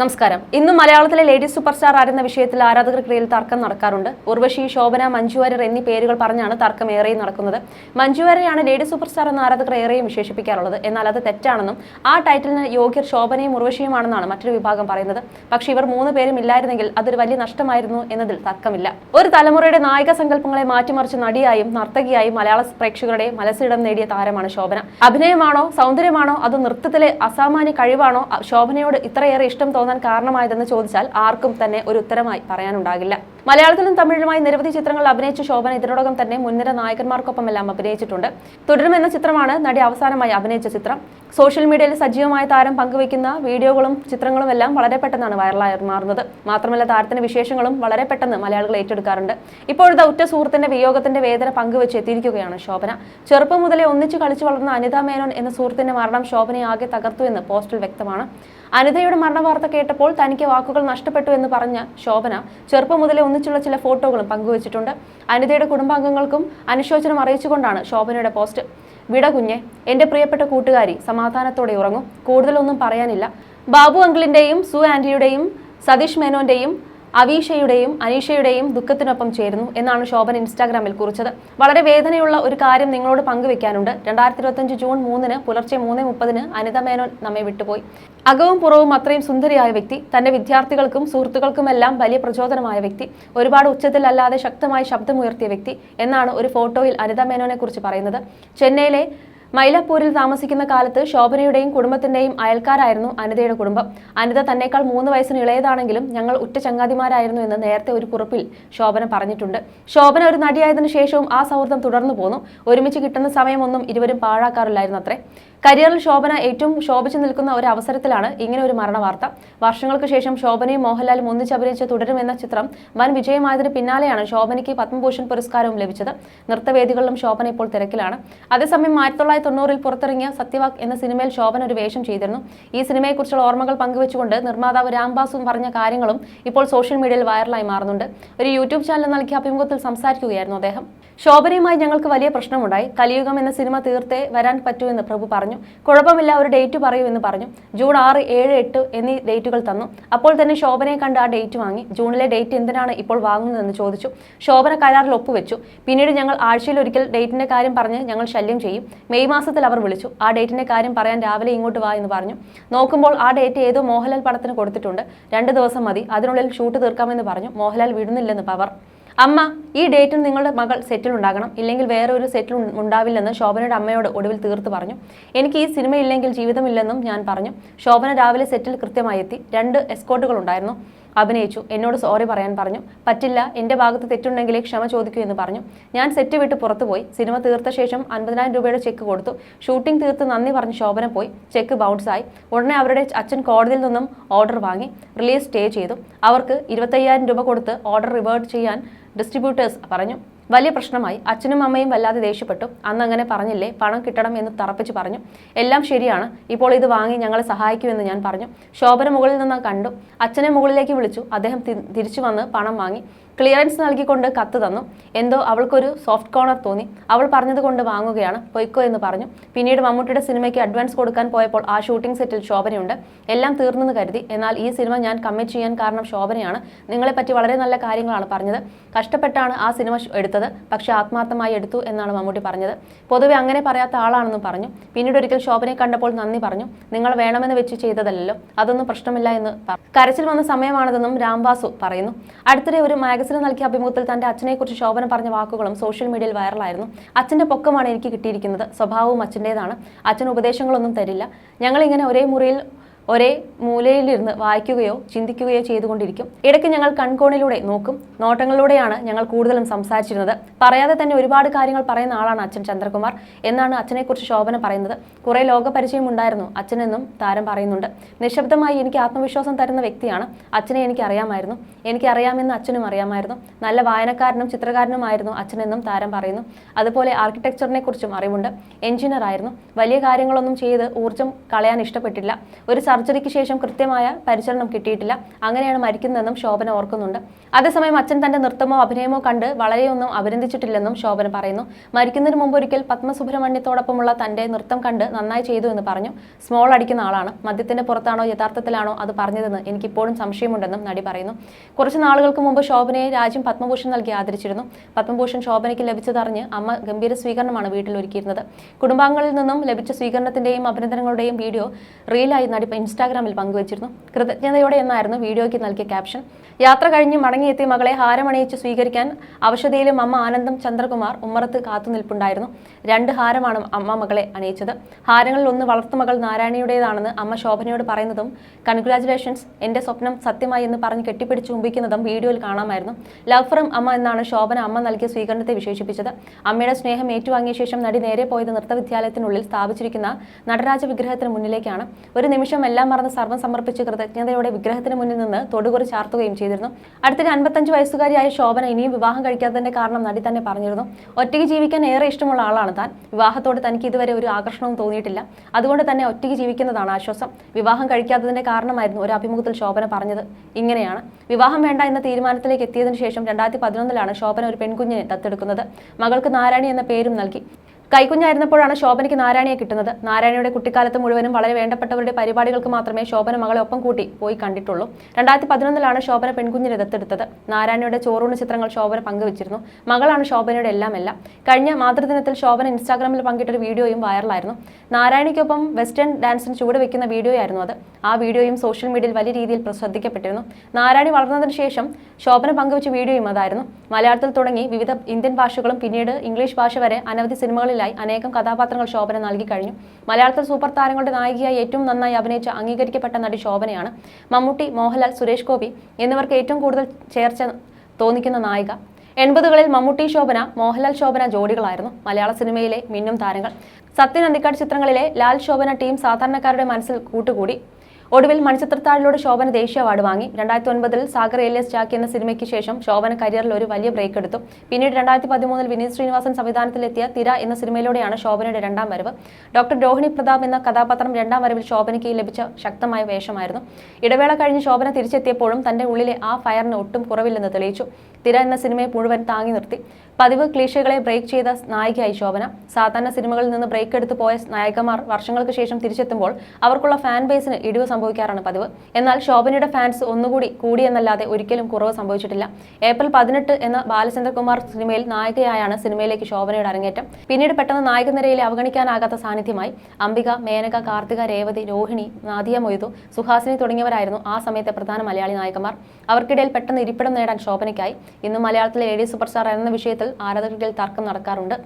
നമസ്കാരം. ഇന്ന് മലയാളത്തിലെ ലേഡി സൂപ്പർ സ്റ്റാർ ആരെന്ന വിഷയത്തിൽ ആരാധകർക്കിടയിൽ തർക്കം നടക്കാറുണ്ട്. ഉർവശി ശോഭന മഞ്ജു വാര്യർ എന്നീ പേരുകൾ പറഞ്ഞാണ് തർക്കം ഏറെയും നടക്കുന്നത്. മഞ്ജു വാര്യരെയാണ് ലേഡി സൂപ്പർ സ്റ്റാർ എന്ന ആരാധകർ ഏറെയും വിശേഷിപ്പിക്കാറുള്ളത്. എന്നാൽ അത് തെറ്റാണെന്നും ആ ടൈറ്റിലിന് യോഗ്യർ ശോഭനയും ഉർവശിയുമാണെന്നാണ് മറ്റൊരു വിഭാഗം പറയുന്നത്. പക്ഷേ ഇവർ മൂന്ന് പേരും ഇല്ലായിരുന്നെങ്കിൽ അതൊരു വലിയ നഷ്ടമായിരുന്നു എന്നതിൽ തർക്കമില്ല. ഒരു തലമുറയുടെ നായക സങ്കല്പങ്ങളെ മാറ്റിമറിച്ച് നടിയായും നർത്തകിയായും മലയാള പ്രേക്ഷകരുടെ മനസ്സിടം നേടിയ താരമാണ് ശോഭന. അഭിനയമാണോ സൗന്ദര്യമാണോ അതോ നൃത്തത്തിലെ അസാമാന്യ കഴിവാണോ ശോഭനയോട് ഇത്രയേറെ ഇഷ്ടം തോന്നാൻ കാരണമായതെന്ന് ചോദിച്ചാൽ ആർക്കും തന്നെ ഒരു ഉത്തരമായി പറയാനുണ്ടാകില്ല. മലയാളത്തിലും തമിഴിലുമായി നിരവധി ചിത്രങ്ങൾ അഭിനയിച്ച ശോഭന ഇതിനോടകം തന്നെ മുൻനിര നായകന്മാർക്കൊപ്പമെല്ലാം അഭിനയിച്ചിട്ടുണ്ട്. തുടരുമെന്ന ചിത്രമാണ് നടി അവസാനമായി അഭിനയിച്ച ചിത്രം. സോഷ്യൽ മീഡിയയിൽ സജീവമായ താരം പങ്കുവയ്ക്കുന്ന വീഡിയോകളും ചിത്രങ്ങളും എല്ലാം വളരെ പെട്ടെന്നാണ് വൈറലായി മാറുന്നത്. മാത്രമല്ല താരത്തിന്റെ വിശേഷങ്ങളും വളരെ പെട്ടെന്ന് മലയാളികൾ ഏറ്റെടുക്കാറുണ്ട്. ഇപ്പോഴത്തെ ഉറ്റ സുഹൃത്തിന്റെ വിയോഗത്തിന്റെ വേദന പങ്കുവെച്ച് എത്തിയിരിക്കുകയാണ് ശോഭന. ചെറുപ്പം മുതലേ ഒന്നിച്ച് കളിച്ചു വളർന്ന അനിത മേനോൻ എന്ന സുഹൃത്തിന്റെ മരണം ശോഭനയെ ആകെ തകർത്തു എന്ന് പോസ്റ്റിൽ വ്യക്തമാണ്. അനിതയുടെ മരണവാർത്ത കേട്ടപ്പോൾ തനിക്ക് വാക്കുകൾ നഷ്ടപ്പെട്ടു എന്ന് പറഞ്ഞ ശോഭന ചെറുപ്പം മുതലേ ഒന്നിച്ചുള്ള ചില ഫോട്ടോകളും പങ്കുവച്ചിട്ടുണ്ട്. അനിതയുടെ കുടുംബാംഗങ്ങൾക്കും അനുശോചനം അറിയിച്ചുകൊണ്ടാണ് ശോഭനയുടെ പോസ്റ്റ്. വിട കുഞ്ഞെ എന്റെ പ്രിയപ്പെട്ട കൂട്ടുകാരി സമാധാനത്തോടെ ഉറങ്ങും. കൂടുതലൊന്നും പറയാനില്ല. ബാബു അങ്കിളിന്റെയും സു ആന്റിയുടെയും സതീഷ് മേനോന്റെയും അവീഷയുടെയും അനീഷയുടെയും ദുഃഖത്തിനൊപ്പം ചേരുന്നു എന്നാണ് ശോഭൻ ഇൻസ്റ്റാഗ്രാമിൽ കുറിച്ചത്. വളരെ വേദനയുള്ള ഒരു കാര്യം നിങ്ങളോട് പങ്കുവെക്കാനുണ്ട്. രണ്ടായിരത്തി ഇരുപത്തഞ്ച് ജൂൺ മൂന്നിന് പുലർച്ചെ മൂന്ന് മുപ്പതിന് അനിത മേനോൻ നമ്മെ വിട്ടുപോയി. അകവും പുറവും അത്രയും സുന്ദരിയായ വ്യക്തി തന്റെ വിദ്യാർത്ഥികൾക്കും സുഹൃത്തുക്കൾക്കുമെല്ലാം വലിയ പ്രചോദനമായ വ്യക്തി ഒരുപാട് ഉച്ചത്തിലല്ലാതെ ശക്തമായി ശബ്ദമുയർത്തിയ വ്യക്തി എന്നാണ് ഒരു ഫോട്ടോയിൽ അനിത മേനോനെ കുറിച്ച് പറയുന്നത്. ചെന്നൈയിലെ മൈലാപ്പൂരിൽ താമസിക്കുന്ന കാലത്ത് ശോഭനയുടെയും കുടുംബത്തിന്റെയും അയൽക്കാരായിരുന്നു അനിതയുടെ കുടുംബം. അനിത തന്നെക്കാൾ മൂന്ന് വയസ്സിന് ഇളയതാണെങ്കിലും ഞങ്ങൾ ഉറ്റ ചങ്ങാതിമാരായിരുന്നു എന്ന് നേരത്തെ ഒരു കുറിപ്പിൽ ശോഭന പറഞ്ഞിട്ടുണ്ട്. ശോഭന ഒരു നടിയായതിനു ശേഷവും ആ സൗഹൃദം തുടർന്നു പോന്നു. ഒരുമിച്ച് കിട്ടുന്ന സമയമൊന്നും ഇരുവരും പാഴാക്കാറില്ലായിരുന്നു അത്രേ കരിയറിൽ ശോഭന ഏറ്റവും ശോഭിച്ചു നിൽക്കുന്ന ഒരു അവസരത്തിലാണ് ഇങ്ങനെ ഒരു മരണ വാർത്ത വർഷങ്ങൾക്ക് ശേഷം ശോഭനയും മോഹൻലാലും ഒന്നിച്ച് അഭിനയിച്ച് തുടരും എന്ന ചിത്രം വൻ വിജയമായതിന് പിന്നാലെയാണ് ശോഭനയ്ക്ക് പത്മഭൂഷൺ പുരസ്കാരവും ലഭിച്ചത്. നൃത്തവേദികളിലും ശോഭന ഇപ്പോൾ തിരക്കിലാണ്. അതേസമയം ആയിരത്തി തൊള്ളായിരത്തി തൊണ്ണൂറിൽ പുറത്തിറങ്ങിയ സത്യവാക് എന്ന സിനിമയിൽ ശോഭന ഒരു വേഷം ചെയ്തിരുന്നു. ഈ സിനിമയെക്കുറിച്ചുള്ള ഓർമ്മകൾ പങ്കുവെച്ചുകൊണ്ട് നിർമ്മാതാവ് രാംബാസും പറഞ്ഞ കാര്യങ്ങളും ഇപ്പോൾ സോഷ്യൽ മീഡിയയിൽ വൈറലായി മാറുന്നുണ്ട്. ഒരു യൂട്യൂബ് ചാനൽ നൽകിയ അഭിമുഖത്തിൽ സംസാരിക്കുകയായിരുന്നു അദ്ദേഹം. ശോഭനയുമായി ഞങ്ങൾക്ക് വലിയ പ്രശ്നമുണ്ടായി. കലിയുഗം എന്ന സിനിമ തീർത്തേ വരാൻ പറ്റൂ എന്ന് പ്രഭു പറഞ്ഞു. കുഴപ്പമില്ല ഒരു ഡേറ്റ് പറയൂ എന്ന് പറഞ്ഞു. ജൂൺ ആറ് ഏഴ് എട്ട് എന്നീ ഡേറ്റുകൾ തന്നു. അപ്പോൾ തന്നെ ശോഭനയെ കണ്ട് ആ ഡേറ്റ് വാങ്ങി. ജൂണിലെ ഡേറ്റ് എന്തിനാണ് ഇപ്പോൾ വാങ്ങുന്നതെന്ന് ചോദിച്ചു. ശോഭന കരാറിൽ ഒപ്പുവെച്ചു. പിന്നീട് ഞങ്ങൾ ആഴ്ചയിൽ ഒരിക്കൽ ഡേറ്റിന്റെ കാര്യം പറഞ്ഞ് ഞങ്ങൾ ശല്യം ചെയ്യും. മെയ് മാസത്തിൽ അവർ വിളിച്ചു. ആ ഡേറ്റിന്റെ കാര്യം പറയാൻ രാവിലെ ഇങ്ങോട്ട് വാ എന്ന് പറഞ്ഞു. നോക്കുമ്പോൾ ആ ഡേറ്റ് ഏതോ മോഹൻലാൽ പടത്തിന് കൊടുത്തിട്ടുണ്ട്. രണ്ട് ദിവസം മതി. അതിനുള്ളിൽ ഷൂട്ട് തീർക്കാമെന്ന് പറഞ്ഞു. മോഹൻലാൽ വിടുന്നില്ലെന്ന് പവർ. അമ്മ ഈ ഡേറ്റിൽ നിങ്ങളുടെ മകൾ സെറ്റിൽ ഉണ്ടാകണം. ഇല്ലെങ്കിൽ വേറെ ഒരു സെറ്റിൽ ഉണ്ടാവില്ലെന്ന് ശോഭനയുടെ അമ്മയോട് ഒടുവിൽ തീർത്ത് പറഞ്ഞു. എനിക്ക് ഈ സിനിമ ഇല്ലെങ്കിൽ ജീവിതമില്ലെന്നും ഞാൻ പറഞ്ഞു. ശോഭന രാവിലെ സെറ്റിൽ കൃത്യമായി എത്തി രണ്ട് എസ്കോട്ടുകൾ ഉണ്ടായിരുന്നു. അഭിനയിച്ചു. എന്നോട് സോറി പറയാൻ പറഞ്ഞു. പറ്റില്ല എന്റെ ഭാഗത്ത് തെറ്റുണ്ടെങ്കിലേ ക്ഷമ ചോദിക്കൂ എന്ന് പറഞ്ഞു. ഞാൻ സെറ്റ് വിട്ട് പുറത്തുപോയി സിനിമ തീർത്ത ശേഷം അൻപതിനായിരം രൂപയുടെ ചെക്ക് കൊടുത്തു. ഷൂട്ടിംഗ് തീർത്ത് നന്ദി പറഞ്ഞ് ശോഭന പോയി. ചെക്ക് ബൗൺസ് ആയി. ഉടനെ അവരുടെ അച്ഛൻ കോടതിയിൽ നിന്നും ഓർഡർ വാങ്ങി. റിലീസ് സ്റ്റേ ചെയ്തു. അവർക്ക് ഇരുപത്തയ്യായിരം രൂപ കൊടുത്ത് ഓർഡർ റിവേർട്ട് ചെയ്യാൻ ഡിസ്ട്രിബ്യൂട്ടേഴ്സ് പറഞ്ഞു. വലിയ പ്രശ്നമായി. അച്ഛനും അമ്മയും വല്ലാതെ ദേഷ്യപ്പെട്ടു. അന്ന് അങ്ങനെ പറഞ്ഞില്ലേ? പണം കിട്ടണം എന്ന് തറപ്പിച്ച് പറഞ്ഞു. എല്ലാം ശരിയാണ്. ഇപ്പോൾ ഇത് വാങ്ങി ഞങ്ങളെ സഹായിക്കുമെന്ന് ഞാൻ പറഞ്ഞു. ശോഭന മുകളിൽ നിന്ന് കണ്ടു. അച്ഛനെ മുകളിലേക്ക് വിളിച്ചു. അദ്ദേഹം തിരിച്ചു വന്ന് പണം വാങ്ങി. ക്ലിയറൻസ് നൽകിക്കൊണ്ട് കത്ത് തന്നു. എന്തോ അവൾക്കൊരു സോഫ്റ്റ് കോർണർ തോന്നി. അവൾ പറഞ്ഞത് കൊണ്ട് വാങ്ങുകയാണ്. പൊയ്ക്കോ എന്ന് പറഞ്ഞു. പിന്നീട് മമ്മൂട്ടിയുടെ സിനിമയ്ക്ക് അഡ്വാൻസ് കൊടുക്കാൻ പോയപ്പോൾ ആ ഷൂട്ടിംഗ് സെറ്റിൽ ശോഭനയുണ്ട്. എല്ലാം തീർന്നെന്ന് കരുതി. എന്നാൽ ഈ സിനിമ ഞാൻ കമ്മിറ്റ് ചെയ്യാൻ കാരണം ശോഭനയാണ്. നിങ്ങളെപ്പറ്റി വളരെ നല്ല കാര്യങ്ങളാണ് പറഞ്ഞത്. കഷ്ടപ്പെട്ടാണ് ആ സിനിമ എടുത്തത്. പക്ഷെ ആത്മാർത്ഥമായി എടുത്തു എന്നാണ് മമ്മൂട്ടി പറഞ്ഞത്. പൊതുവെ അങ്ങനെ പറയാത്ത ആളാണെന്നും പറഞ്ഞു. പിന്നീട് ഒരിക്കൽ ശോഭനയെ കണ്ടപ്പോൾ നന്ദി പറഞ്ഞു. നിങ്ങൾ വേണമെന്ന് വെച്ച് ചെയ്തതല്ലോ അതൊന്നും പ്രശ്നമില്ല എന്ന് കരച്ചിൽ വന്ന സമയമാണിതെന്നും രാംബാസു പറയുന്നു. അടുത്തിടെ ഒരു മാഗസിന് നൽകിയ അഭിമുഖത്തിൽ തന്റെ അച്ഛനെക്കുറിച്ച് ശോഭന പറഞ്ഞ വാക്കുകളും സോഷ്യൽ മീഡിയയിൽ വൈറലായിരുന്നു. അച്ഛന്റെ പൊക്കമാണ് എനിക്ക് കിട്ടിയിരിക്കുന്നത്. സ്വഭാവവും അച്ഛന്റെതാണ് അച്ഛൻ ഉപദേശങ്ങളൊന്നും തരില്ല. ഞങ്ങൾ ഇങ്ങനെ ഒരേ മുറിയിൽ ഒരേ മൂലയിലിരുന്ന് വായിക്കുകയോ ചിന്തിക്കുകയോ ചെയ്തുകൊണ്ടിരിക്കും. ഇടയ്ക്ക് ഞങ്ങൾ കൺകോണിലൂടെ നോക്കും. നോട്ടങ്ങളിലൂടെയാണ് ഞങ്ങൾ കൂടുതലും സംസാരിച്ചിരുന്നത്. പറയാതെ തന്നെ ഒരുപാട് കാര്യങ്ങൾ പറയുന്ന ആളാണ് അച്ഛൻ ചന്ദ്രകുമാർ. എന്നാണ് അച്ഛനെക്കുറിച്ച് ശോഭന പറയുന്നത്. കുറെ ലോകപരിചയം ഉണ്ടായിരുന്നു അച്ഛനെന്നും താരം പറയുന്നുണ്ട്. നിശബ്ദമായി എനിക്ക് ആത്മവിശ്വാസം തരുന്ന വ്യക്തിയാണ്. അച്ഛനെ എനിക്ക് അറിയാമായിരുന്നു എനിക്ക് അറിയാമെന്ന് അച്ഛനും അറിയാമായിരുന്നു. നല്ല വായനക്കാരനും ചിത്രകാരനുമായിരുന്നു അച്ഛനെന്നും താരം പറയുന്നു. അതുപോലെ ആർക്കിടെക്ചറിനെ കുറിച്ചും അറിവുണ്ട്. എഞ്ചിനീയർ ആയിരുന്നു വലിയ കാര്യങ്ങളൊന്നും ചെയ്ത് ഊർജം കളയാൻ ഇഷ്ടപ്പെട്ടില്ല. ഒരു സർജറിക്ക് ശേഷം കൃത്യമായ പരിചരണം കിട്ടിയിട്ടില്ല. അങ്ങനെയാണ് മരിക്കുന്നതെന്നും ശോഭന ഓർക്കുന്നുണ്ട്. അതേസമയം അച്ഛൻ തന്റെ നൃത്തമോ അഭിനയമോ കണ്ട് വളരെയൊന്നും അഭിനന്ദിച്ചിട്ടില്ലെന്നും ശോഭന പറയുന്നു. മരിക്കുന്നതിന് മുമ്പ് ഒരിക്കൽ പത്മസുബ്രഹ്മണ്യത്തോടൊപ്പമുള്ള തന്റെ നൃത്തം കണ്ട് നന്നായി ചെയ്തു എന്ന് പറഞ്ഞു. സ്മോൾ അടിക്കുന്ന ആളാണ്. മദ്യത്തിന്റെ പുറത്താണോ യഥാർത്ഥത്തിലാണോ അത് പറഞ്ഞതെന്ന് എനിക്കിപ്പോഴും സംശയമുണ്ടെന്നും നടി പറയുന്നു. കുറച്ച് നാളുകൾക്ക് മുമ്പ് ശോഭനയെ രാജ്യം പത്മഭൂഷൺ നൽകി ആദരിച്ചിരുന്നു. പത്മഭൂഷൺ ശോഭനയ്ക്ക് ലഭിച്ചതറിഞ്ഞ് അമ്മ ഗംഭീര സ്വീകരണമാണ് വീട്ടിൽ ഒരുക്കിയിരുന്നത് കുടുംബാംഗങ്ങളിൽ നിന്നും ലഭിച്ച സ്വീകരണത്തിന്റെയും അഭിനന്ദനങ്ങളുടെയും വീഡിയോ റീലായി നടി ഇൻസ്റ്റാഗ്രാമിൽ പങ്കുവച്ചിരുന്നു. കൃതജ്ഞതയോടെ എന്നായിരുന്നു വീഡിയോയ്ക്ക് നൽകിയ ക്യാപ്ഷൻ. യാത്ര കഴിഞ്ഞ് മടങ്ങിയെത്തിയ മകളെ ഹാരമണിയിച്ച് സ്വീകരിക്കാൻ അവശതയിലും അമ്മ ആനന്ദം ചന്ദ്രകുമാർ ഉമ്മറത്ത് കാത്തുനിൽപ്പുണ്ടായിരുന്നു. രണ്ട് ഹാരമാണ് അമ്മ മകളെ അണിയിച്ചത്. ഹാരങ്ങളിൽ ഒന്ന് വളർത്തുമകൾ നാരായണിയുടേതാണെന്ന് അമ്മ ശോഭനയോട് പറയുന്നതും കൺഗ്രാചുലേഷൻസ് എന്റെ സ്വപ്നം സത്യമായി എന്ന് പറഞ്ഞ് കെട്ടിപ്പിടിച്ച് ചുംബിക്കുന്നതും വീഡിയോയിൽ കാണാമായിരുന്നു. ലവ് ഫ്രം അമ്മ എന്നാണ് ശോഭന അമ്മ നൽകിയ സ്വീകരണത്തെ വിശേഷിപ്പിച്ചത്. അമ്മയുടെ സ്നേഹം ഏറ്റുവാങ്ങിയ ശേഷം നടി നേരെ പോയത് നൃത്തവിദ്യാലയത്തിനുള്ളിൽ സ്ഥാപിച്ചിരിക്കുന്ന നടരാജ വിഗ്രഹത്തിന് മുന്നിലേക്കാണ്. ഒരു നിമിഷം എല്ലാം മറന്ന് സർവം സമർപ്പിച്ച് കൃതജ്ഞതയോടെ വിഗ്രഹത്തിന് മുന്നിൽ നിന്ന് തൊടുകുറി ചാർത്തുകയും ചെയ്തിരുന്നു. അടുത്തിടെ അൻപത്തഞ്ച് വയസ്സുകാരിയായ ശോഭന ഇനിയും വിവാഹം കഴിക്കാത്തതിന്റെ കാരണം നടി തന്നെ പറഞ്ഞിരുന്നു. ഒറ്റയ്ക്ക് ജീവിക്കാൻ ഏറെ ഇഷ്ടമുള്ള ആളാണ് താൻ. വിവാഹത്തോട് തനിക്ക് ഇതുവരെ ഒരു ആകർഷണവും തോന്നിയിട്ടില്ല. അതുകൊണ്ട് തന്നെ ഒറ്റയ്ക്ക് ജീവിക്കുന്നതാണ് ആശ്വാസം. വിവാഹം കഴിക്കാത്തതിന്റെ കാരണമായിരുന്നു ഒരു അഭിമുഖത്തിൽ ശോഭന പറഞ്ഞത്. ഇങ്ങനെയാണ്. വിവാഹം വേണ്ട എന്ന തീരുമാനത്തിലേക്ക് എത്തിയതിനു ശേഷം രണ്ടായിരത്തി പതിനൊന്നിലാണ് ശോഭന ഒരു പെൺകുഞ്ഞിനെ ദത്തെടുക്കുന്നത്. മകൾക്ക് നാരായണി എന്ന പേരും നൽകി. കൈക്കുഞ്ഞായിരുന്നപ്പോഴാണ് ശോഭനയ്ക്ക് നാരായണിയെ കിട്ടുന്നത്. നാരായണിയുടെ കുട്ടിക്കാലത്ത് മുഴുവനും വളരെ വേണ്ടപ്പെട്ടവരുടെ പരിപാടികൾക്ക് മാത്രമേ ശോഭന മകളെ ഒപ്പം കൂട്ടി പോയി കണ്ടിട്ടുള്ളൂ. രണ്ടായിരത്തി പതിനൊന്നിലാണ് ശോഭന പെൺകുഞ്ഞിനെ ദത്തെടുത്തത്. നാരായണിയുടെ ചോറൂണ് ചിത്രങ്ങൾ ശോഭന പങ്കുവച്ചിരുന്നു. മകളാണ് ശോഭനയുടെ എല്ലാം എല്ലാം കഴിഞ്ഞ മാതൃദിനത്തിൽ ശോഭന ഇൻസ്റ്റാഗ്രാമിൽ പങ്കിട്ടൊരു വീഡിയോയും വൈറലായിരുന്നു. നാരായണിക്കൊപ്പം വെസ്റ്റേൺ ഡാൻസിന് ചുവട് വെക്കുന്ന വീഡിയോയായിരുന്നു അത്. ആ വീഡിയോയും സോഷ്യൽ മീഡിയയിൽ വലിയ രീതിയിൽ ശ്രദ്ധിക്കപ്പെട്ടിരുന്നു നാരായണി വളർന്നതിന് ശേഷം ശോഭന പങ്കുവച്ച വീഡിയോയും അതായിരുന്നു. മലയാളത്തിൽ തുടങ്ങി വിവിധ ഇന്ത്യൻ ഭാഷകളും പിന്നീട് ഇംഗ്ലീഷ് ഭാഷ വരെ അനവധി സിനിമകളിലായി അനേകം കഥാപാത്രങ്ങൾ ശോഭന നൽകി കഴിഞ്ഞു. മലയാളത്തിൽ സൂപ്പർ താരങ്ങളുടെ നായികയായി ഏറ്റവും നന്നായി അഭിനയിച്ച അംഗീകരിക്കപ്പെട്ട നടി ശോഭനയാണ് മമ്മൂട്ടി മോഹൻലാൽ സുരേഷ് ഗോപി എന്നിവർക്ക് ഏറ്റവും കൂടുതൽ ചേർച്ച തോന്നിക്കുന്ന നായിക. എൺപതുകളിൽ മമ്മൂട്ടി ശോഭന മോഹൻലാൽ ശോഭന ജോഡികളായിരുന്നു മലയാള സിനിമയിലെ മിന്നും താരങ്ങൾ. സത്യൻ അന്തിക്കാട് ചിത്രങ്ങളിലെ ലാൽ ശോഭന ടീം സാധാരണക്കാരുടെ മനസ്സിൽ കൂട്ടുകൂടി. ഒടുവിൽ മണിച്ചിത്രത്താഴിലൂടെ ശോഭന ദേശീയ അവാർഡ് വാങ്ങി. രണ്ടായിരത്തി ഒൻപതിൽ സാഗർ ഏലിയസ് ജാക്കി എന്ന സിനിമയ്ക്ക് ശേഷം ശോഭന കരിയറിൽ ഒരു വലിയ ബ്രേക്ക് എടുത്തു. പിന്നീട് രണ്ടായിരത്തി പതിമൂന്നിൽ വിനീത് ശ്രീനിവാസൻ സംവിധാനത്തിലെത്തിയ തിര എന്ന സിനിമയിലൂടെയാണ് ശോഭനയുടെ രണ്ടാം വരവ്. ഡോക്ടർ രോഹിണി പ്രതാപ് എന്ന കഥാപാത്രം രണ്ടാം വരവിൽ ശോഭനയ്ക്ക് ലഭിച്ച ശക്തമായ വേഷമായിരുന്നു. ഇടവേള കഴിഞ്ഞ് ശോഭന തിരിച്ചെത്തിയപ്പോഴും തന്റെ ഉള്ളിലെ ആ ഫയറിന് ഒട്ടും കുറവില്ലെന്ന് തെളിയിച്ചു. തിര എന്ന സിനിമയെ മുഴുവൻ താങ്ങി നിർത്തി. പതിവ് ക്ലീഷകളെ ബ്രേക്ക് ചെയ്ത നായികയായി ശോഭന. സാധാരണ സിനിമകളിൽ നിന്ന് ബ്രേക്ക് എടുത്തു പോയ നായകന്മാർ വർഷങ്ങൾക്ക് ശേഷം തിരിച്ചെത്തുമ്പോൾ അവർക്കുള്ള ഫാൻ ബേസിന് ഇടിവ് സംഭവിക്കാറാണ് പതിവ്. എന്നാൽ ശോഭനയുടെ ഫാൻസ് ഒന്നുകൂടി കൂടിയെന്നല്ലാതെ ഒരിക്കലും കുറവ് സംഭവിച്ചിട്ടില്ല. ഏപ്രിൽ പതിനെട്ട് എന്ന ബാലചന്ദ്രകുമാർ സിനിമയിൽ നായികയായാണ് സിനിമയിലേക്ക് ശോഭനയുടെ അരങ്ങേറ്റം. പിന്നീട് പെട്ടെന്ന് നായക നിരയിൽ അവഗണിക്കാനാകാത്ത സാന്നിധ്യമായി അംബിക മേനക കാർത്തിക രേവതി രോഹിണി നാദിയ മൊയ്തു സുഹാസിനി തുടങ്ങിയവരായിരുന്നു ആ സമയത്തെ പ്രധാന മലയാളി നായകന്മാർ. അവർക്കിടയിൽ പെട്ടെന്ന് ഇരിപ്പിടം നേടാൻ ശോഭനയ്ക്കായി. ഇന്ന് മലയാളത്തിലെ എ ഡി സൂപ്പർ സ്റ്റാർ എന്ന വിഷയത്തിൽ ആരാധകരിൽ തർക്കം നടക്കാറുണ്ട്.